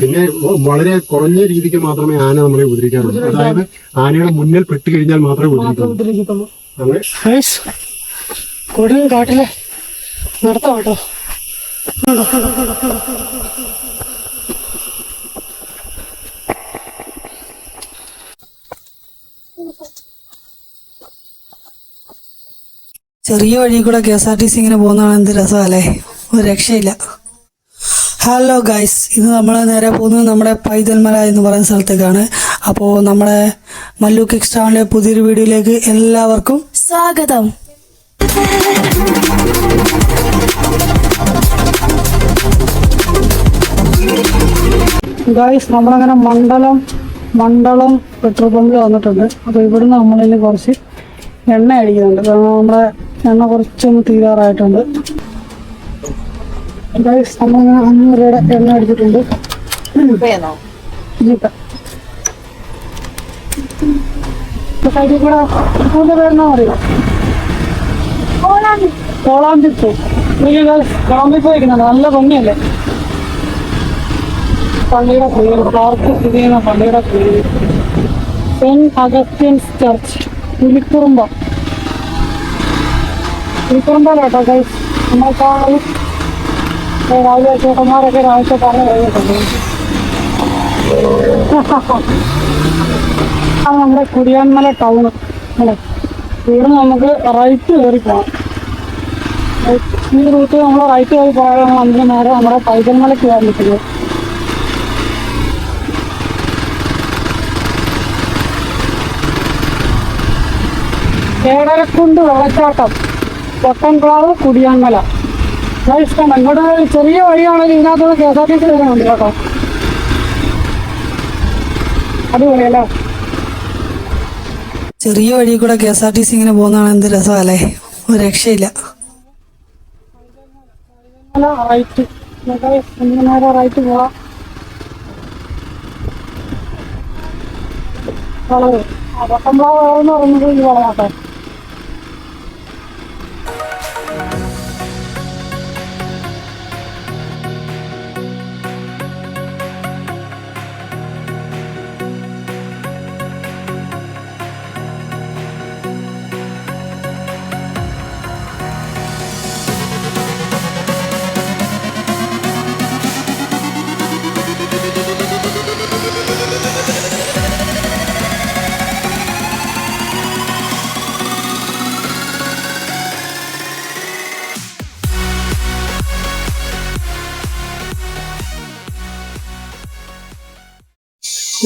പിന്നെ വളരെ കുറഞ്ഞ രീതിക്ക് മാത്രമേ ആന നമ്മളെ ഉപദ്രവിക്കാറുള്ളൂ അതായത് ആനയുടെ മുന്നിൽ പെട്ട് കഴിഞ്ഞാൽ മാത്രമേ ഉപദ്രവിക്കുള്ളൂ കൊടും കാട്ടിലെ നടത്താം കേട്ടോ. ചെറിയ വഴി കൂടെ K S R T C ഇങ്ങനെ പോകുന്നതാണ് എന്ത് രസമല്ലേ? ഒരു രക്ഷയില്ല. ഹലോ ഗൈസ് ഇന്ന് നമ്മൾ നേരെ പോകുന്നത് നമ്മുടെ പൈതൽമല എന്ന് പറയുന്ന സ്ഥലത്തേക്കാണ്. അപ്പോൾ നമ്മുടെ മല്ലു കിക്സ് സ്റ്റാറിന്റെ പുതിയൊരു വീഡിയോയിലേക്ക് എല്ലാവർക്കും സ്വാഗതം. ഗൈസ് നമ്മളങ്ങനെ മണ്ഡലം മണ്ഡലം പെട്രോൾ പമ്പിൽ വന്നിട്ടുണ്ട്. അപ്പോൾ ഇവിടുന്ന് നമ്മളിൽ കുറച്ച് എണ്ണ അടിക്കുന്നുണ്ട്. കാരണം നമ്മുടെ എണ്ണ കുറച്ചൊന്ന് തീരാറായിട്ടുണ്ട്. അഞ്ഞൂറ് രൂപയുടെ എണ്ണ അടിച്ചിട്ടുണ്ട്. സൈഡിൽ കൂടെ ഇതിന്റെ പേരെന്നാ അറിയോ? കോളാമ്പിപ്പൂ കോളാമ്പിപ്പൂ വയ്ക്കുന്നുണ്ട് നല്ല ഭംഗിയല്ലേ? പള്ളിയുടെ പേര് പാർക്ക് സ്ഥിതി ചെയ്യുന്ന പള്ളിയുടെ പേര് saint Augustine's church Pulikurumba. Pulikurumba guys നമ്മളെക്കാളും രാവിലെ ആ നമ്മുടെ കുടിയാൻമല ടൗണ് അല്ലേ ഇവിടെ നമുക്ക് റൈറ്റ് കയറി പോകാം ഈ റൂട്ട് നമ്മൾ റൈറ്റ് കയറി പോയാൽ അതിന് നേരെ നമ്മുടെ പൈതൽമലയ്ക്ക് പോകാൻ പറ്റുന്നത് ഏഴരക്കുണ്ട് വെള്ളച്ചാട്ടം പൊട്ടൻപ്ലാവ് കുടിയാൻമല. ഞാൻ ഇഷ്ടമാണ് ഇങ്ങോട്ട് ചെറിയ വഴിയാണെങ്കിൽ ഇതിനകത്ത് K S R T C വരുന്നുണ്ട് കേട്ടോ. അടിപൊളിയല്ലേ? ചെറിയ വഴി കൂടെ K S R T C ഇങ്ങനെ പോകുന്നതാണ് എന്ത് രസമല്ലേ? ഒരു രക്ഷയില്ല. റൈറ്റ് റൈറ്റ് പോവാം. വളവ് ആ പൊട്ടംപ്ലാവ് വളവ് എന്ന് പറയുന്നത് ഈ വളവാട്ടെ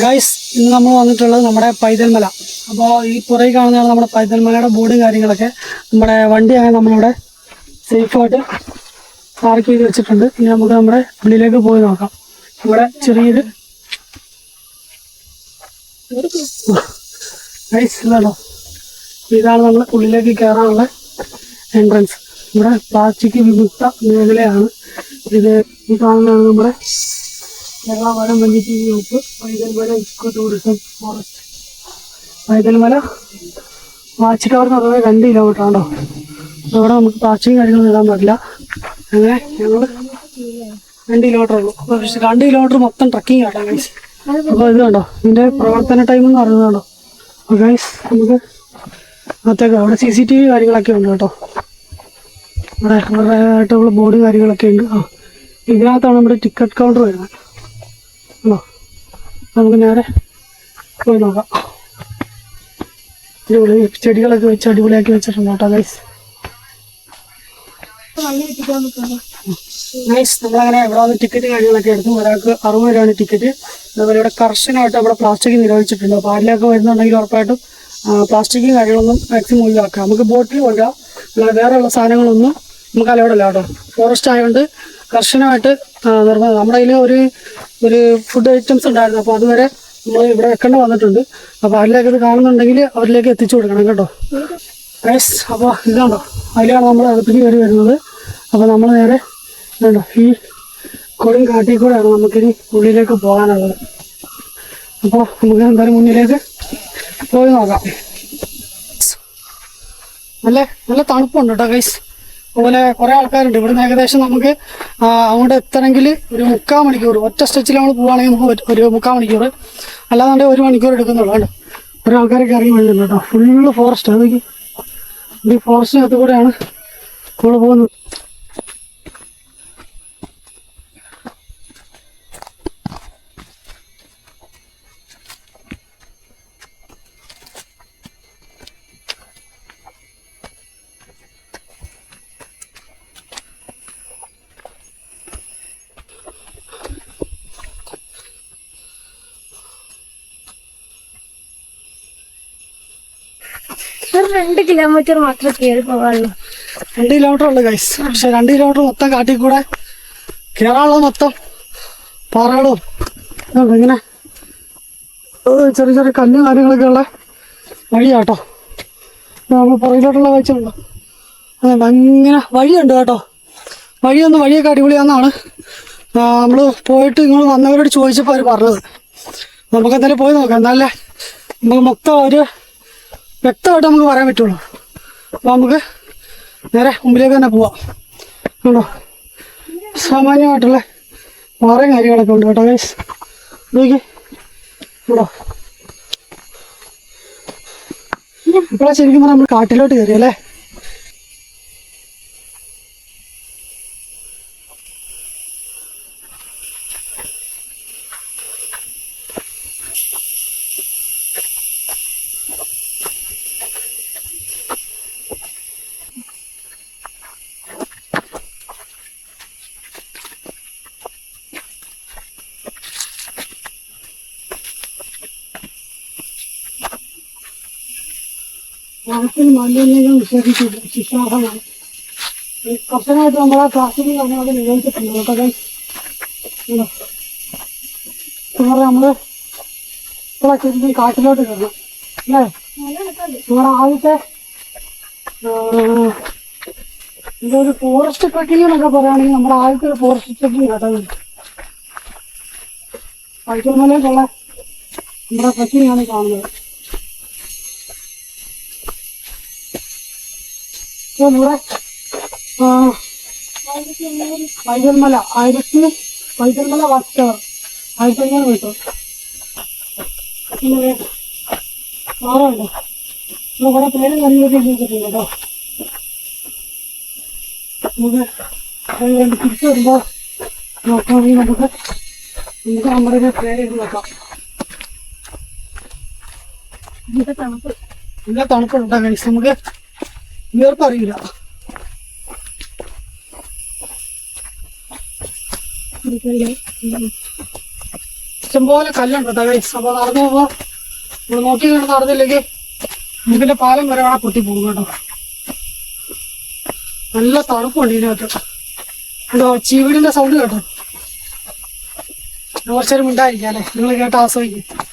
ഗൈസ് ഇന്ന് നമ്മൾ വന്നിട്ടുള്ളത് നമ്മുടെ പൈതൽമല. അപ്പോൾ ഈ പുറകെ കാണുന്നതാണ് നമ്മുടെ പൈതൽമലയുടെ ബോർഡും കാര്യങ്ങളൊക്കെ. നമ്മുടെ വണ്ടിയാണ് നമ്മളിവിടെ സേഫായിട്ട് പാർക്ക് ചെയ്ത് വെച്ചിട്ടുണ്ട്. ഇനി നമുക്ക് നമ്മുടെ ഉള്ളിലേക്ക് പോയി നോക്കാം. ഇവിടെ ചെറിയൊരു ഗൈസ് ഇതാണോ? ഇതാണ് നമ്മൾ ഉള്ളിലേക്ക് കയറാനുള്ള എൻട്രൻസ് ഇവിടെ പ്ലാസ്റ്റിക് വിമുക്ത മേഖലയാണ് ഇത്. ഈ കാണുന്നതാണ് നമ്മുടെ കേരള വനം വന്യജീവി വകുപ്പ് Paithalmala eco tourism forest. Paithalmala watch tower എന്ന് പറയുന്നത് രണ്ട് കിലോമീറ്റർ ആണോ അവിടെ നമുക്ക് പ്ലാസ്റ്റിക് കാര്യങ്ങളൊന്നും ഇടാൻ പറ്റില്ല അങ്ങനെ ഞങ്ങൾ രണ്ട് കിലോമീറ്റർ ഉള്ളൂ. പക്ഷേ രണ്ട് കിലോമീറ്റർ മൊത്തം ട്രക്കിംഗ് ആട്ടോ ഗൈസ് അപ്പോൾ ഇത് കണ്ടോ? ഇതിന്റെ പ്രവർത്തന ടൈം എന്ന് പറയുന്നത് കണ്ടോ? അപ്പോൾ ഗൈസ് നമുക്ക് അകത്തേക്ക് അവിടെ സി സി ടി വി കാര്യങ്ങളൊക്കെ ഉണ്ട് കേട്ടോ. അവിടെ അവരുടേതായിട്ടുള്ള ബോർഡ് കാര്യങ്ങളൊക്കെ ഉണ്ട്. ആ ഇതിനകത്താണ് നമ്മുടെ ടിക്കറ്റ് കൗണ്ടർ വരുന്നത്. നമുക്ക് നേരെ പോയി നോക്കാം. അടിപൊളി ചെടികളൊക്കെ വെച്ച് അടിപൊളിയാക്കി വെച്ചിട്ടുണ്ട് കേട്ടോ ഗൈസ് ഗൈസ് നമ്മളങ്ങനെ ഇവിടെ വന്ന് ടിക്കറ്റ് കാര്യങ്ങളൊക്കെ എടുത്തു ഒരാൾക്ക് അറുപത് രൂപയാണ് ടിക്കറ്റ് അതുപോലെ ഇവിടെ കർശനമായിട്ട് ഇവിടെ പ്ലാസ്റ്റിക് നിരോധിച്ചിട്ടുണ്ട്. അപ്പോൾ ആരിലൊക്കെ വരുന്നുണ്ടെങ്കിൽ ഉറപ്പായിട്ടും പ്ലാസ്റ്റിക്കും കാര്യങ്ങളൊന്നും മാക്സിമം ഒഴിവാക്കാം നമുക്ക് ബോട്ടിൽ കൊണ്ടുപോകാം അല്ലാതെ വേറെയുള്ള സാധനങ്ങളൊന്നും നമുക്ക് അലവിടല്ല കേട്ടോ. ഫോറസ്റ്റ് ആയതുകൊണ്ട് കർശനമായിട്ട് നിർബന്ധം നമ്മുടെ കയ്യിൽ ഒരു ഒരു ഫുഡ് ഐറ്റംസ് ഉണ്ടായിരുന്നു. അപ്പോൾ അതുവരെ നമ്മൾ ഇവിടെ വെക്കേണ്ടി വന്നിട്ടുണ്ട്. അപ്പോൾ അതിലേക്ക് ഇത് കാണുന്നുണ്ടെങ്കിൽ അവരിലേക്ക് എത്തിച്ചു കൊടുക്കണം കേട്ടോ. ഗൈസ് അപ്പോൾ ഇതാണോ. അതിലാണ് നമ്മൾ അകത്തേക്ക് കയറി വരുന്നത്. അപ്പോൾ നമ്മൾ നേരെ ഇതുണ്ടോ ഈ കൊടും കാട്ടിൽ കൂടെയാണ് നമുക്കിനി ഉള്ളിലേക്ക് പോകാനുള്ളത്. അപ്പോൾ നമുക്ക് എന്തായാലും മുന്നിലേക്ക് പോയി നോക്കാം. നല്ല നല്ല തണുപ്പുണ്ട് കേട്ടോ ഗൈസ് അതുപോലെ കുറെ ആൾക്കാരുണ്ട്. ഇവിടുന്ന് ഏകദേശം നമുക്ക് അങ്ങോട്ട് എത്തണമെങ്കിൽ ഒരു മുക്കാൽ മണിക്കൂർ ഒറ്റ സ്ട്രെച്ചിൽ നമ്മൾ പോവുകയാണെങ്കിൽ നമുക്ക് ഒരു മുക്കാൽ മണിക്കൂർ. അല്ലാതെ ഒരു മണിക്കൂർ എടുക്കുന്നുള്ളൂ കേട്ടോ കുറെ ആൾക്കാരൊക്കെ ഇറങ്ങി വരുന്നുണ്ട് കേട്ടോ. ഫുള്ള് ഫോറസ്റ്റ് അതൊക്കെ ഈ ഫോറസ്റ്റിനകത്ത് കൂടെയാണ് നമ്മൾ പോകുന്നത്. രണ്ട് കിലോമീറ്റർ മാത്രമേ കയറി പോകാനുള്ളൂ. രണ്ട് കിലോമീറ്റർ ഉള്ളു ഗൈസ് പക്ഷെ രണ്ട് കിലോമീറ്റർ മൊത്തം കാട്ടിൽ കൂടെ കേരളം മൊത്തം പാറകളും ഇങ്ങനെ ചെറിയ ചെറിയ കല്ലും കാര്യങ്ങളൊക്കെ ഉള്ള വഴിയാട്ടോ. നമ്മൾ പുറകിലോട്ടുള്ള കാഴ്ച ഉണ്ടോ അതുണ്ട് അങ്ങനെ വഴിയുണ്ട് കേട്ടോ. വഴിയൊന്ന് വഴിയൊക്കെ അടിപൊളിയാണെന്നാണ് നമ്മൾ പോയിട്ട് നിങ്ങൾ വന്നവരോട് ചോദിച്ചപ്പോൾ അവർ പറഞ്ഞത്. നമുക്ക് എന്തായാലും പോയി നോക്കാം. എന്നാലേ നമുക്ക് മൊത്തം ഒരു വ്യക്തമായിട്ട് നമുക്ക് പറയാൻ പറ്റുള്ളൂ. അപ്പോൾ നമുക്ക് നേരെ മുമ്പിലേക്ക് തന്നെ പോവാം. കണ്ടോ? സാമാന്യമായിട്ടുള്ള പാറയും കാര്യങ്ങളൊക്കെ ഉണ്ട് കേട്ടോ ഗൈസ് നോക്കി. കണ്ടോ? ഇപ്പോഴാ ശരിക്കും പറഞ്ഞാൽ നമ്മൾ കാട്ടിലോട്ട് കയറി അല്ലേ വനത്തിൽ മാലിന്യങ്ങൾ നിഷേധിച്ചില്ല ശിക്ഷാർഹമാണ് കർശനമായിട്ട് നമ്മൾ ആ പ്ലാസ്റ്റിക് കാര്യങ്ങളൊക്കെ അത് കേട്ടോ നമുക്കത് നമ്മൾ ഇവിടെ കാട്ടിലോട്ട് കയറണം അല്ലേ? നമ്മുടെ ആദ്യത്തെ ഇതൊരു ഫോറസ്റ്റ് ട്രക്കിംഗ് എന്നൊക്കെ പറയുകയാണെങ്കിൽ നമ്മുടെ ആദ്യത്തെ ഒരു ഫോറസ്റ്റ് ട്രക്കിംഗ് കേട്ടത് പൈസ പൈക്കൽമലയിലുള്ള നമ്മുടെ ട്രക്കിംഗ് ആണ് കാണുന്നത്. നമ്മുടെ ആ, പൈതൽമല ആയിരത്തി പൈതൽമല വാച്ച് ടവർ ആയിരത്തി അഞ്ഞൂറ് മീറ്റർ പിന്നെ ആറുണ്ട് നമ്മൾ കുറെ പേര് കാര്യങ്ങളൊക്കെ എഴുതി വെച്ചിട്ടുണ്ട് കേട്ടോ. നമുക്ക് കഴിഞ്ഞ് തിരിച്ചു വരുമ്പോൾ നോക്കുകയാണെങ്കിൽ നമുക്ക് നമുക്ക് നമ്മുടെ പേര് വെക്കാം ഇന്നത്തെ തണുപ്പ്. നല്ല തണുപ്പുണ്ടാ. നമുക്ക് ഇരിക്കല്ലേ? ഇഷ്ടംപോലെ കല്ലുണ്ട് ഗൈസ് അപ്പൊ നടന്നു പോകുമ്പോ നമ്മൾ നോക്കി കണ്ട് നടന്നില്ലെങ്കിൽ ഇതിന്റെ പാലം വരെ വേണം പൊട്ടി പോകും കേട്ടോ. നല്ല തണുപ്പുണ്ട് ഇതിനകത്ത്. എന്തോ ചീവിടിന്റെ സൗണ്ട് കേട്ടോ. കുറച്ചേരം ഉണ്ടായിരിക്കാം അല്ലെ? നിങ്ങൾ കേട്ട് ആസ്വദിക്കും.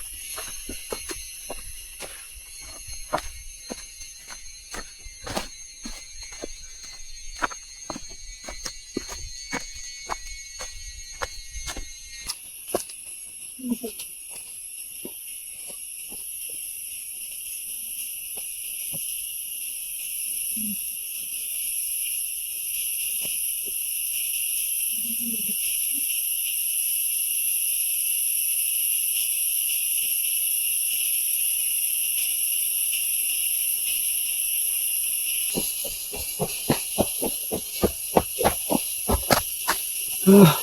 Oh.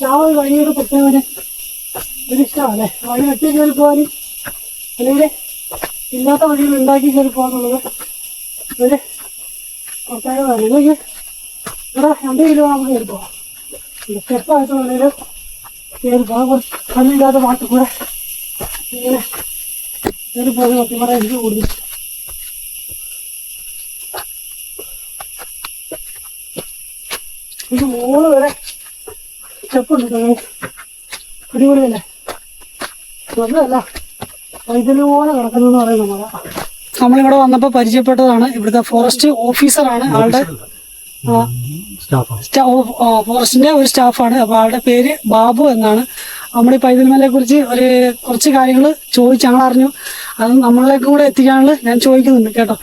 ആ ഒരു വഴിയുടെ പ്രത്യേകത ഒരു ഇഷ്ടമല്ലേ വഴി വെട്ടി കയറി പോകാനും അല്ലെങ്കിൽ ഇല്ലാത്ത വഴികൾ ഉണ്ടാക്കി കയറി പോകാന്നുള്ളത് ഒരു പ്രത്യേകതയാണ് അല്ലെങ്കിൽ ഇവിടെ രണ്ട് കിലോ നമുക്ക് കയറി പോകാം. സ്റ്റെപ്പായിട്ട് വേണേലും കയറി പോകാം. കുറച്ച് കല്ലില്ലാത്ത പാട്ട് കൂടെ ഇങ്ങനെ കയറി പോകുന്ന സത്യം എനിക്ക് കൂടുതൽ ഇത് മൂന്ന് വരെ സ്റ്റെപ്പുണ്ട്. അടിപൊളിയല്ലേ നല്ലതല്ല വൈദ്യുതി പോലെ കിടക്കുന്നു പറയുന്ന മഴ നമ്മളിവിടെ വന്നപ്പോൾ പരിചയപ്പെട്ടതാണ് ഇവിടുത്തെ ഫോറസ്റ്റ് ഓഫീസറാണ് ആളുടെ ഫോറസ്റ്റിന്റെ ഒരു സ്റ്റാഫാണ് അപ്പൊ ആളുടെ പേര് ബാബു എന്നാണ്. നമ്മൾ ഈ പൈതൽമലയെ കുറിച്ച് ഒരു കുറച്ച് കാര്യങ്ങൾ ചോദിച്ച് ഞങ്ങൾ അറിഞ്ഞു അത് നമ്മളിലേക്കും കൂടെ എത്തിക്കാനുള്ള ഞാൻ ചോദിക്കുന്നുണ്ട് കേട്ടോ.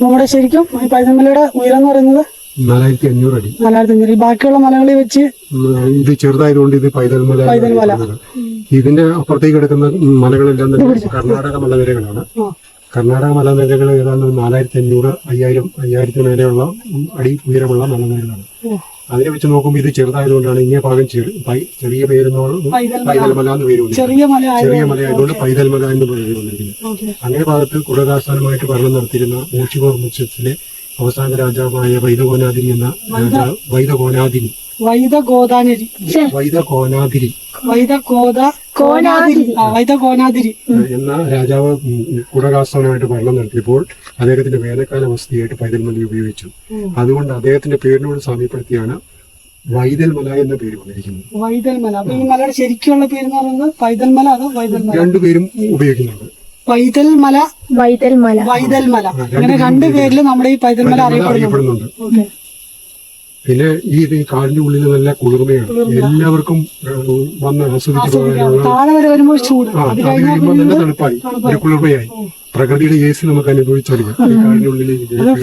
നമ്മുടെ ശരിക്കും ഈ പൈതൽമലയുടെ ഉയരം എന്ന് പറയുന്നത് നാലായിരത്തി അഞ്ഞൂറ് അടി. നാലായിരത്തി അഞ്ഞൂറ് ബാക്കിയുള്ള മലകളിൽ വെച്ച് ഇത് ചെറുതായതുകൊണ്ട് ഇത് പൈതൽ മല പൈതൽമല. ഇതിന്റെ അപ്പുറത്തേക്ക് എടുക്കുന്ന മലകളെല്ലാം തന്നെ കർണാടക മലനിരകളാണ്. കർണാടക മലനിരകൾ ഏതാണ്ട് നാലായിരത്തി അഞ്ഞൂറ് അയ്യായിരം അയ്യായിരത്തി മേലെയുള്ള അടി ഉയരമുള്ള മലനിരകളാണ്. അതിനെ വെച്ച് നോക്കുമ്പോൾ ഇത് ചെറുതായതുകൊണ്ടാണ് ഇങ്ങനെ ഭാഗം ചെറിയ പേരെന്നോളം പൈതൽ മല. എന്ന് പേര് ചെറിയ മല ചെറിയ പൈതൽ മല എന്ന് പേര് വന്നിരിക്കുന്നത്. അങ്ങനെ ഭാഗത്ത് കുടകാസ്ഥാനമായിട്ട് ഭരണം നടത്തിയിരുന്ന മൂഷികോർ വംശത്തിലെ അവസാന രാജാവായ വൈദകോനാതിരി എന്ന രാജാവ് വൈദകോനാതിരി വൈദ ഗോദാനരി വൈദകോനാതിരി വൈദ ഗോദ കോനാതിരി വൈദ കോനാതിരി എന്ന രാജാവ് ഉം, കുടകാസ്ഥാനമായിട്ട് ഭരണം നടത്തിയപ്പോൾ അദ്ദേഹത്തിന്റെ വേനൽക്കാല വസതിയായിട്ട് പൈതൽമലി ഉപയോഗിച്ചു. അതുകൊണ്ട് അദ്ദേഹത്തിന്റെ പേരിനോട് സാമ്യപ്പെടുത്തിയാണ് വൈതൽമല എന്ന പേര് വന്നിരിക്കുന്നത്. വൈതൽമല. ഈ മലയുടെ ശരിക്കുള്ള പേര് എന്ന് പറയുന്നത് പൈതൽമല അതോ വൈതൽമല? രണ്ടുപേരും ഉപയോഗിക്കുന്നുണ്ട്. പൈതൽമല വൈതൽമല. വൈതൽമല. അങ്ങനെ രണ്ട് പേരിൽ നമ്മുടെ ഈ പൈതൽമല അറിയപ്പെടുന്നുണ്ട്. ഓക്കെ. പിന്നെ ഈ ഇത് ഈ കാടിന്റെ ഉള്ളിൽ നല്ല കുളിർമയാണ്. എല്ലാവർക്കും വന്ന് ആസ്വദിച്ചു പോകാനുള്ള താഴെ വരെ വരുമ്പോൾ ചൂട്. ആ അത് കഴിയുമ്പോൾ തന്നെ തണുപ്പായി. ഒരു കുളിർമയായി. പ്രകൃതിയുടെ എ സി നമുക്ക് അനുഭവിച്ചറിയാം. ഈ കാടിന്റെ ഉള്ളിൽ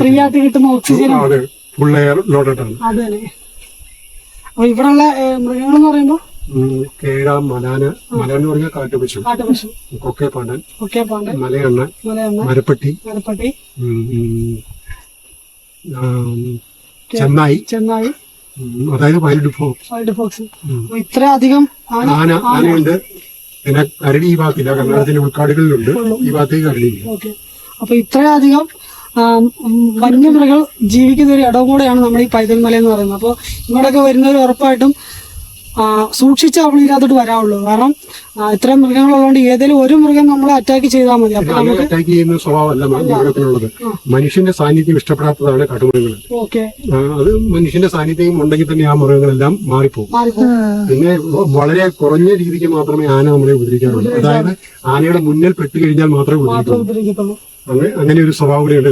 ഫ്രീ ആയിട്ട് കിട്ടുന്ന ഓക്സിജൻ അതെ. ഫുൾ എയർ അപ്പൊ ഇവിടെയുള്ള മൃഗങ്ങൾ എന്ന് പറയുമ്പോൾ കേഴ മലാന മല എന്ന് പറഞ്ഞാൽ കാട്ടുപശു. കാട്ടുപശു. കൊക്കേപ്പാണ്ടൻ മലയണ്ണ മരപ്പട്ടി മരപ്പട്ടി. ചെന്നായി. ചെന്നായി. അതായത് വൈൽഡ് ഫോക്സ്. Wild Fox. ഇത്രയധികം ആന ആന. ആനയുണ്ട്. പിന്നെ കരടി ഈ ഭാഗത്തില്ല. കർണാടകത്തിന്റെ ഉൾക്കാടുകളിലുണ്ട്. ഈ ഭാഗത്തേക്ക് കരടിയില്ല അപ്പൊ ഇത്രയധികം വന്യമൃഗങ്ങൾ ജീവിക്കുന്ന ഒരു ഇടവും കൂടെയാണ് നമ്മുടെ ഈ പൈതൽ മല എന്ന് പറയുന്നത്. അപ്പോൾ ഇങ്ങോട്ടൊക്കെ വരുന്നവർ ഉറപ്പായിട്ടും സൂക്ഷിച്ച് നമ്മൾ ഇതിനകത്തോട്ട് വരാവുള്ളൂ. കാരണം ഇത്രയും മൃഗങ്ങളുള്ളതുകൊണ്ട് ഏതെങ്കിലും ഒരു മൃഗം നമ്മൾ അറ്റാക്ക് ചെയ്താൽ മതി. അപ്പൊ അറ്റാക്ക് ചെയ്യുന്ന സ്വഭാവമല്ല മൃഗത്തിനുള്ളത്. മനുഷ്യന്റെ സാന്നിധ്യം ഇഷ്ടപ്പെടാത്തതാണ് ആ, അത് മനുഷ്യന്റെ സാന്നിധ്യം ഉണ്ടെങ്കിൽ തന്നെ ആ മൃഗങ്ങളെല്ലാം മാറിപ്പോകും. മാറിപ്പോ പിന്നെ വളരെ കുറഞ്ഞ രീതിക്ക് മാത്രമേ ആന നമ്മളെ ഉപദ്രവിക്കാറുള്ളൂ. അതായത് ആനയുടെ മുന്നിൽ പെട്ട് കഴിഞ്ഞാൽ മാത്രമേ ഉപദ്രവിക്കുള്ളൂ. അങ്ങനെ ഒരു സ്വഭാവം കൂടെയുണ്ട്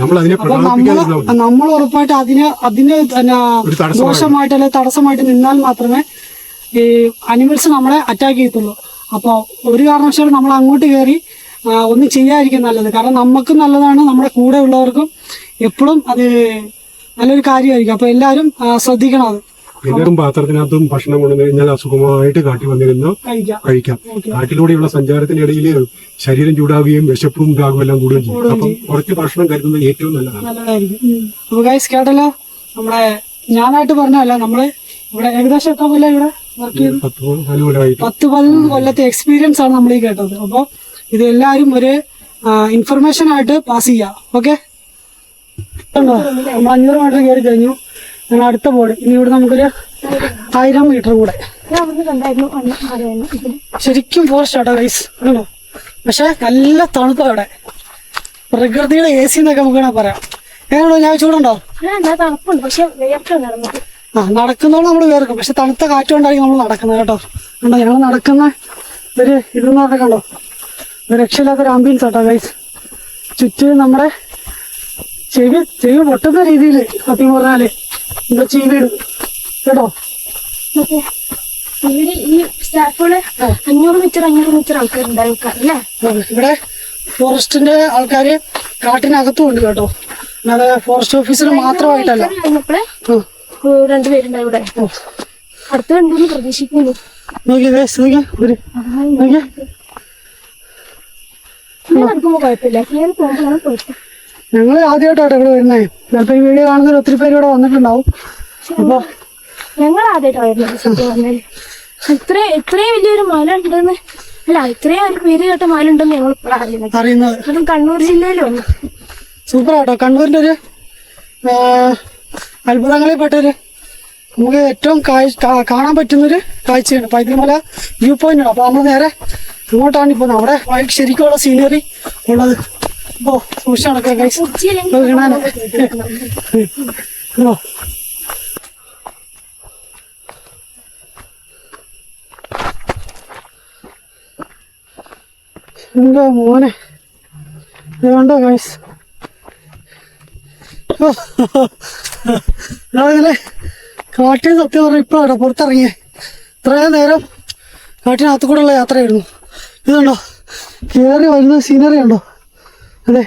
നമ്മൾ അതിനെ നമ്മൾ ഉറപ്പായിട്ട് അതിന് അതിന്. ദോഷമായിട്ട് അല്ലെങ്കിൽ തടസ്സമായിട്ട് നിന്നാൽ മാത്രമേ ഈ അനിമൽസ് നമ്മളെ അറ്റാക്ക് ചെയ്യത്തുള്ളൂ. അപ്പോൾ ഒരു കാരണവശാലും നമ്മൾ അങ്ങോട്ട് കയറി ഒന്നും ചെയ്യാതിരിക്കും നല്ലത്. കാരണം നമുക്കും നല്ലതാണ് നമ്മുടെ കൂടെ ഉള്ളവർക്കും എപ്പോഴും അത് നല്ലൊരു കാര്യമായിരിക്കും. അപ്പൊ എല്ലാവരും ശ്രദ്ധിക്കണം അത്. എല്ലാവരും പാത്രത്തിനകത്തും ഭക്ഷണം കൊണ്ടു കഴിഞ്ഞാൽ അസുഖമായിട്ട് കാട്ടി വന്നിരുന്ന് കഴിക്കാം. കാട്ടിലൂടെയുള്ള സഞ്ചാരത്തിന്റെ ഇടയിൽ ശരീരം ചൂടാവുകയും വിശപ്പും ദാഹവും എല്ലാം കൂടുകയും ചെയ്യും. അപ്പം കുറച്ച് ഭക്ഷണം കരുതുന്നത് ഏറ്റവും നല്ലതാണ്. കേട്ടല്ലോ? നമ്മളെ ഞാനായിട്ട് പറഞ്ഞല്ല നമ്മൾ ഇവിടെ ഏകദേശം എത്ര കൊല്ലം ഇവിടെ വർക്ക് ചെയ്ത്? പത്ത് പതിനൊന്ന് കൊല്ലത്തെ എക്സ്പീരിയൻസ് ആണ് നമ്മൾ ഈ കേട്ടത്. അപ്പോൾ ഇത് എല്ലാവരും ഒരു ഇൻഫർമേഷൻ ആയിട്ട് പാസ് ചെയ്യാം. ഓക്കെ അഞ്ഞൂറ് മീറ്റർ കയറി കഴിഞ്ഞു. ഞങ്ങൾ അടുത്ത ബോർഡ് ഇനി ഇവിടെ നമുക്കൊരു ആയിരം മീറ്റർ കൂടെ. ശരിക്കും ഫോറസ്റ്റ് ആട്ടോ ഗൈസ് ആണോ പക്ഷെ നല്ല തണുപ്പാ അവിടെ പ്രകൃതിയുടെ എ സി എന്നൊക്കെ നമുക്ക് വേണമെങ്കിൽ പറയാം. എങ്ങനെയുണ്ടോ? ഞാൻ ചൂടുണ്ടോ ആ നടക്കുന്നോളം നമ്മൾ വേർക്കും. പക്ഷെ തണുത്ത കാറ്റുകൊണ്ടായിരിക്കും നമ്മൾ നടക്കുന്നത് കേട്ടോ. കണ്ടോ ഞങ്ങൾ നടക്കുന്ന ഒരു ഇതെന്ന് പറഞ്ഞാൽ കണ്ടോ? ഒരു രക്ഷയില്ലാത്തൊരു ആംബിയൻസ് കേട്ടോ ഗൈസ് ചുറ്റും നമ്മുടെ ചെവി ചെവി പൊട്ടുന്ന രീതിയിൽ സത്യം പറഞ്ഞാൽ എന്താ ചെവിയിടും കേട്ടോ? ഇവിടെ ഈ സ്റ്റാഫുകൾ അഞ്ഞൂറ് മീറ്റർ അഞ്ഞൂറ് മീറ്റർ ആൾക്കാരുണ്ടാവും അല്ലേ? ഇവിടെ ഫോറസ്റ്റിന്റെ ആൾക്കാര് കാട്ടിനകത്തും ഉണ്ട് കേട്ടോ. അല്ലാതെ ഫോറസ്റ്റ് ഓഫീസർ മാത്രമായിട്ടല്ല. രണ്ടുപേരുണ്ടാവും ഇവിടെ. അടുത്ത് കണ്ടെന്ന് പ്രതീക്ഷിക്കുന്നു. നടക്കുമ്പോ കുഴപ്പമില്ല. കയറി പോകുമ്പോഴാണ് കുഴപ്പം. ഞങ്ങൾ ആദ്യമായിട്ടാണ് ഇവിടെ വരുന്നത് ചിലപ്പോൾ ഈ വീഡിയോ കാണുന്നവർ ഒത്തിരി പേര് ഇവിടെ വന്നിട്ടുണ്ടാവും. അപ്പൊ ഞങ്ങൾ ആദ്യമായിട്ടായിരുന്നു പറഞ്ഞാൽ. ഇത്ര ഇത്രയും വലിയൊരു മല ഉണ്ടെന്ന് അല്ല ഇത്രയും ഒരു പേര് കേട്ട മല ഉണ്ടെന്ന് ഞങ്ങൾ അറിയുന്നത്. അറിയുന്നത്. അതും കണ്ണൂർ ജില്ലയിലും? സൂപ്പർ ആട്ടോ കണ്ണൂരിന്റെ ഒരു അത്ഭുതങ്ങളിൽ പെട്ടൊരു നമുക്ക് ഏറ്റവും കാണാൻ പറ്റുന്നൊരു കാഴ്ചയാണ്. പൈതൃമല വ്യൂ പോയിന്റ് ആണ്. അപ്പൊ നമ്മൾ നേരെ ഇങ്ങോട്ടാണ് ഇപ്പൊ നമ്മുടെ ശരിക്കുള്ള സീനറി ഉള്ളത്. ഓ സൂക്ഷിച്ച് നടക്കുക ഗൈസ് ഉച്ചയിലെങ്കിൽ അത് കാണാൻ ഓ. എന്താ മോനെ? വേണ്ടോ ഗൈസ് ഞാനിങ്ങനെ കാട്ടിൽ സത്യം പറഞ്ഞ ഇപ്പോഴാണ് പുറത്തിറങ്ങിയേ. ഇത്രയും നേരം കാട്ടിനകത്ത് കൂടെയുള്ള യാത്രയായിരുന്നു. ഇതുണ്ടോ കയറി വരുന്ന സീനറി ഉണ്ടോ അതെ.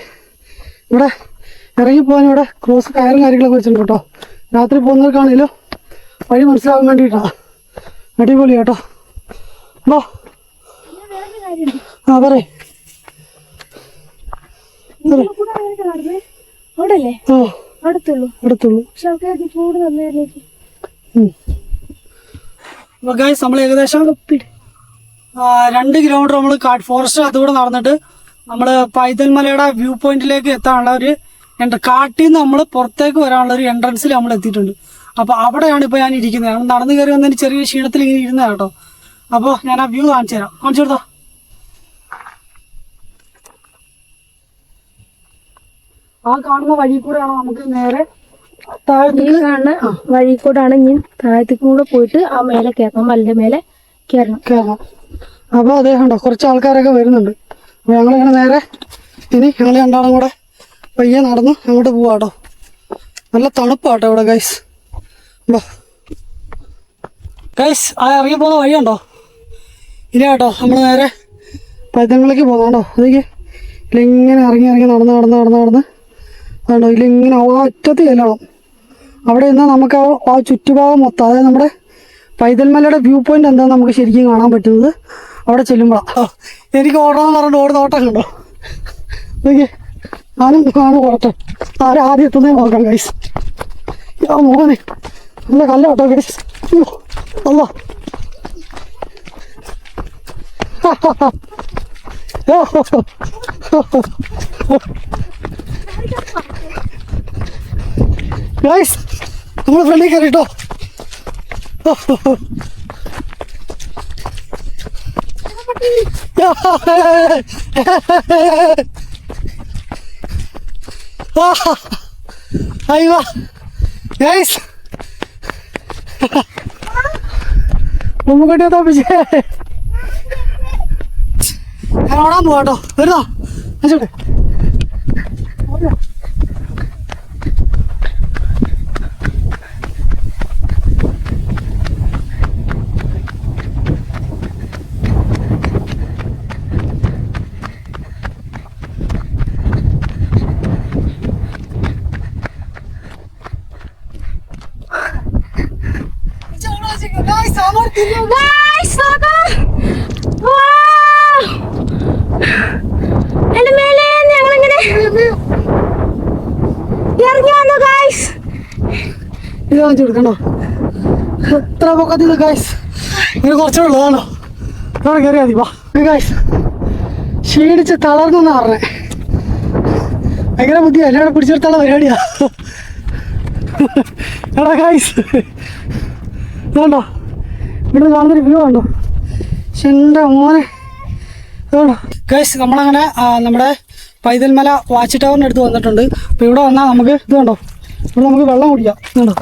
ഇവിടെ ഇറങ്ങിപ്പോകാൻ ഇവിടെ ക്രോസ് കയറും കാര്യങ്ങളൊക്കെ വെച്ചിട്ടുണ്ട് കേട്ടോ. രാത്രി പോകുന്നവർക്കാണെങ്കിലും വഴി മനസ്സിലാവാൻ വേണ്ടിയിട്ടാണ്. അടിപൊളി കേട്ടോ. അപ്പോ ആ പറയേ. നമ്മൾ ഏകദേശം രണ്ട് കിലോമീറ്റർ നമ്മൾ കാട്ട് ഫോറസ്റ്റ് അതുകൂടെ നടന്നിട്ട് നമ്മൾ പൈതൽ മലയുടെ വ്യൂ പോയിന്റിലേക്ക് എത്താനുള്ള ഒരു എൻട്ര കാട്ടിൽ നിന്ന് നമ്മൾ പുറത്തേക്ക് വരാനുള്ള ഒരു എൻട്രൻസിൽ നമ്മൾ എത്തിയിട്ടുണ്ട്. അപ്പോൾ അവിടെയാണ് ഇപ്പോൾ ഞാൻ ഇരിക്കുന്നത്. ഞാൻ നടന്നു കയറി വന്നതിന് ചെറിയ ക്ഷീണത്തിൽ ഇങ്ങനെ ഇരുന്ന കേട്ടോ. അപ്പോൾ ഞാൻ ആ വ്യൂ കാണിച്ചു തരാം. കാണിച്ചു കൊടുത്തോ? ആ കാണുന്ന വഴി കൂടെയാണ് നമുക്ക് നേരെ താഴത്തേക്ക്? കാണുന്ന വഴി കൂടാണ് ഞാൻ താഴത്തേക്കും കൂടെ പോയിട്ട് ആ മേലെ കയറണം മലിന്റെ മേലെ കയറണം കയറാം അപ്പോൾ അതേ കണ്ടോ കുറച്ച് ആൾക്കാരൊക്കെ വരുന്നുണ്ട്. ഞങ്ങളിങ്ങനെ നേരെ ഇനി ഞങ്ങൾ രണ്ടാളും കൂടെ പയ്യെ നടന്ന് അങ്ങോട്ട് പോവാട്ടോ. നല്ല തണുപ്പാട്ടോ ഇവിടെ ഗൈസ് ഗൈസ് ആ ഇറങ്ങി പോകുന്ന വഴിയുണ്ടോ? ഇനി കേട്ടോ നമ്മൾ നേരെ പൈതങ്ങളിലേക്ക് പോകുന്നുണ്ടോ അതേക്ക് ഇതിലിങ്ങനെ ഇറങ്ങി ഇറങ്ങി നടന്ന് നടന്ന് നടന്ന് നടന്ന് അതുണ്ടോ ഇതിലിങ്ങനെ ആ അറ്റത്ത് ചെല്ലണം. അവിടെ നിന്ന് നമുക്ക് ആ ആ ചുറ്റുഭാഗം മൊത്തം അതായത് നമ്മുടെ പൈതൽമലയുടെ വ്യൂ പോയിന്റ് എന്താണെന്ന് നമുക്ക് ശരിക്കും കാണാൻ പറ്റുന്നത്. അവിടെ ചെല്ലുമ്പോഴാണ് എനിക്ക് ഓടണമെന്ന് പറഞ്ഞിട്ട് ഓടുന്ന ഓട്ടം കണ്ടോ? നോക്കിയേ ആരും കാണും ഓട്ടെ ആരും ആദ്യം എത്തുന്നേ നോക്കാം ഗൈസ് ആ മോനെ നല്ല കല്ല കേട്ടോ ഗൈസ് അല്ല ഗൈസ് നമ്മൾ ഫ്രണ്ടിൽ കയറിട്ടോ അയ്യോ ഗൈസ് മുമ്പ് തോപ്പിച്ചേ ഞാൻ ഓടാൻ പോവാട്ടോ വരുന്നോ അച്ചോട്ടെ Guys, നോക്ക്. Wow. എന്റെ മേലെ ഞങ്ങളിങ്ങനെ ഇറങ്ങി വന്നു ഗായ്സ് ഇത് കാണിച്ചു കൊടുക്കണോ എത്ര പൊക്കത്തിൽ ഗൈസ് ഇങ്ങനെ കുറച്ചേ ഉള്ളതാണോ അവിടെ കയറിയാ മതി വാ. ഗൈസ് ക്ഷീണിച്ച് തളർന്നെന്നാ പറഞ്ഞേ. ഭയങ്കര ബുദ്ധിയാ. എന്നെ അവിടെ പിടിച്ചെടുത്തുള്ള പരിപാടിയാ. എടാ ഗൈസ് ഇതുണ്ടോ ഇവിടെ കാണുന്നൊരു വ്യൂ കണ്ടോ? പക്ഷെ എന്റെ മോനെ? ഗൈസ് നമ്മളങ്ങനെ നമ്മുടെ പൈതൽമല വാച്ച് ടവറിന്റെ അടുത്ത് വന്നിട്ടുണ്ട്. അപ്പോൾ ഇവിടെ വന്നാൽ നമുക്ക് ഇത് കണ്ടോ? ഇവിടെ നമുക്ക് വെള്ളം കുടിക്കാം. കണ്ടോ?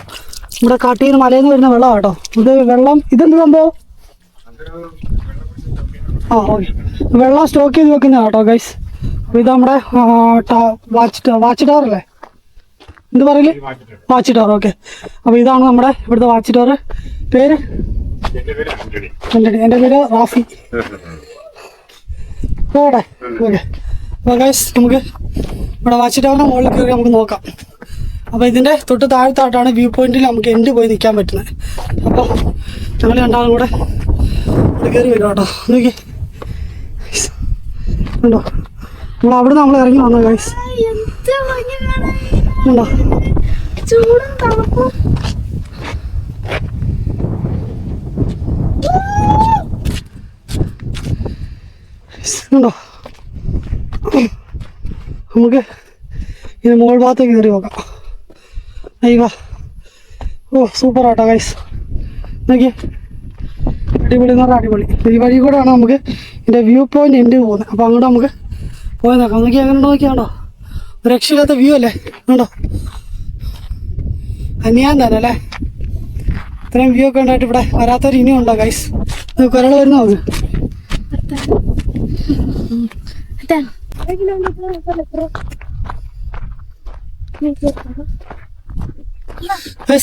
ഇവിടെ കാട്ടിൽ നിന്ന് മലയിൽ നിന്ന് വരുന്ന വെള്ളം കേട്ടോ. ഇത് വെള്ളം ഇതെന്ത് സംഭവം? ആ ഓക്കെ വെള്ളം സ്റ്റോക്ക് ചെയ്ത് വെക്കുന്ന കേട്ടോ ഗൈസ് അപ്പോൾ ഇത് നമ്മുടെ വാച്ച് വാച്ച് ടവർ അല്ലേ? എന്ത് പറയൽ? Watch tower. ഓക്കെ അപ്പോൾ ഇതാണ് നമ്മുടെ ഇവിടുത്തെ വാച്ച് ടവർ. പേര്? എന്റെ പേര് റാഫി പോടെ ഓക്കെ അപ്പോൾ ഗൈസ് നമുക്ക് ഇവിടെ വാച്ച് ടവറിന്റെ മുകളിൽ കയറി നമുക്ക് നോക്കാം. അപ്പോൾ ഇതിന്റെ തൊട്ട് താഴത്തായിട്ടാണ് വ്യൂ പോയിന്റിൽ നമുക്ക് എൻഡ് പോയി നിൽക്കാൻ പറ്റുന്നത്. അപ്പോൾ ഞങ്ങൾ രണ്ടാളും കൂടെ ഇവിടെ കയറി വരും കേട്ടോ. നോക്കി. ഉണ്ടോ നമ്മൾ അവിടെ നമ്മൾ ഇറങ്ങി വന്നോ ഗൈസ്. ഉണ്ടോ ചൂടും തണുപ്പും. ഉണ്ടോ? നമുക്ക് ഇത് മുകൾ ഭാഗത്തേക്ക് കയറി നോക്കാം. അയ്യ ഓ സൂപ്പർ ആട്ടോ ഗൈസ് നോക്കിയേ. അടിപൊളി എന്ന് പറഞ്ഞാൽ അടിപൊളി. ഈ വഴി കൂടെയാണ് നമുക്ക് ഇതിന്റെ വ്യൂ പോയിന്റ് എന്റെ പോകുന്നത്. അപ്പോൾ അങ്ങോട്ട് നമുക്ക് പോയി നോക്കാം. നോക്കി അങ്ങനെ നോക്കിയാണോ രക്ഷയില്ലാത്ത വ്യൂ അല്ലേ? ഉണ്ടോ അന്യാൻ തന്നെ അല്ലേ ഇത്രയും വ്യൂ ഒക്കെ ഉണ്ടായിട്ട് ഇവിടെ വരാത്തൊരു ഇനിയും ഉണ്ടോ ഗൈസ് നമുക്ക് ഒരാൾ വരുന്ന നോക്ക്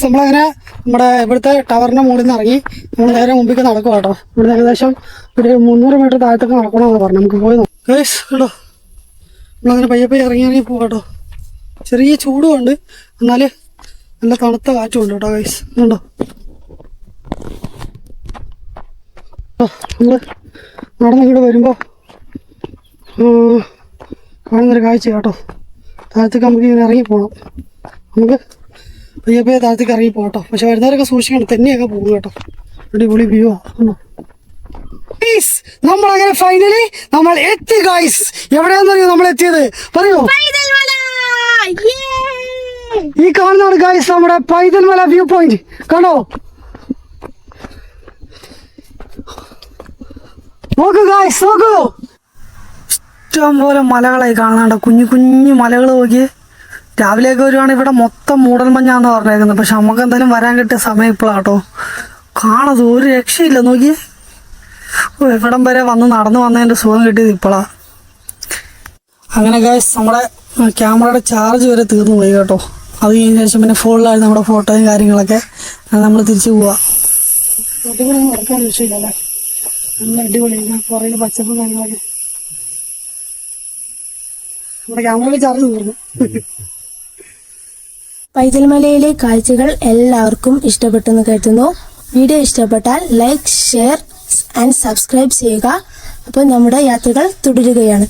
നമ്മളങ്ങനെ നമ്മുടെ ഇവിടുത്തെ ടവറിന്റെ മുകളിൽ നിന്ന് ഇറങ്ങി നമ്മൾ നേരെ മുമ്പിലേക്ക് നടക്കും കേട്ടോ. ഇവിടെ ഏകദേശം ഒരു മുന്നൂറ് മീറ്റർ താഴത്തൊക്കെ നടക്കണമെന്ന് പറഞ്ഞു. നമുക്ക് പോയി ഗൈസ് കേട്ടോ നമ്മളങ്ങനെ പയ്യെ പയ്യെ ഇറങ്ങി ഇറങ്ങി പോകാം കേട്ടോ. ചെറിയ ചൂടും ഉണ്ട്. എന്നാൽ നല്ല തണുത്ത കാറ്റും ഉണ്ട് കേട്ടോ ഗൈസ് ഉണ്ടോ നമ്മൾ നടന്നിങ്ങോട്ട് വരുമ്പോൾ കാണുന്നൊരു കാഴ്ച കേട്ടോ. താഴത്തേക്ക് നമുക്ക് ഇങ്ങനെ ഇറങ്ങി പോകണം നമുക്ക് പയ്യെ പയ്യെ താഴത്തേക്ക് ഇറങ്ങി പോകട്ടോ പക്ഷെ വരുന്നവരൊക്കെ സൂക്ഷിക്കണം തന്നെയൊക്കെ പോകും കേട്ടോ. അടിപൊളി വ്യൂ ആണ് ഗൈസ് നമ്മളങ്ങനെ ഫൈനലി നമ്മൾ എത്തി ഗൈസ് എവിടെയാണെന്നറിയോ നമ്മൾ എത്തിയത്? പറയോ ഈ കാണുന്നതാണ് ഗൈസ് നമ്മുടെ പൈതൽമല വ്യൂ പോയിന്റ് കണ്ടോ? നോക്കൂ ഗായ്സ് നോക്കൂ. ഇഷ്ടം പോലെ മലകളായി കാണാണ്ട കുഞ്ഞു കുഞ്ഞു മലകൾ നോക്കി രാവിലെയൊക്കെ വരുവാണെങ്കിൽ ഇവിടെ മൊത്തം മൂടൽ മഞ്ഞാന്ന് പറഞ്ഞേക്കുന്നത്. പക്ഷെ നമുക്ക് എന്തായാലും വരാൻ കിട്ടിയ സമയം ഇപ്പോഴാട്ടോ. കാണത് ഒരു രക്ഷയില്ല നോക്കി ഓ, ഇവിടം വരെ വന്ന് നടന്നു വന്നതിന്റെ സുഖം കിട്ടിയത് ഇപ്പോഴാ. അങ്ങനെ ഗായ്സ് നമ്മുടെ ക്യാമറയുടെ ചാർജ് വരെ തീർന്നു പോയി കേട്ടോ. അത് കഴിഞ്ഞ ശേഷം പിന്നെ ഫോണിലായി നമ്മുടെ ഫോട്ടോയും കാര്യങ്ങളൊക്കെ. നമ്മൾ തിരിച്ചു പോവാ. നല്ല അടിപൊളിയാണ് കുറേ പച്ചപ്പും കാര്യങ്ങളൊക്കെ. നമ്മുടെ ക്യാമറയിൽ ചാർജ് തീർന്നു. പൈതൽമലയിലെ കാഴ്ചകൾ എല്ലാവർക്കും ഇഷ്ടപ്പെട്ടെന്ന് കേട്ടുന്നു വീഡിയോ ഇഷ്ടപ്പെട്ടാൽ ലൈക്ക് ഷെയർ ആൻഡ് സബ്സ്ക്രൈബ് ചെയ്യുക. അപ്പോൾ നമ്മുടെ യാത്രകൾ തുടരുകയാണ്.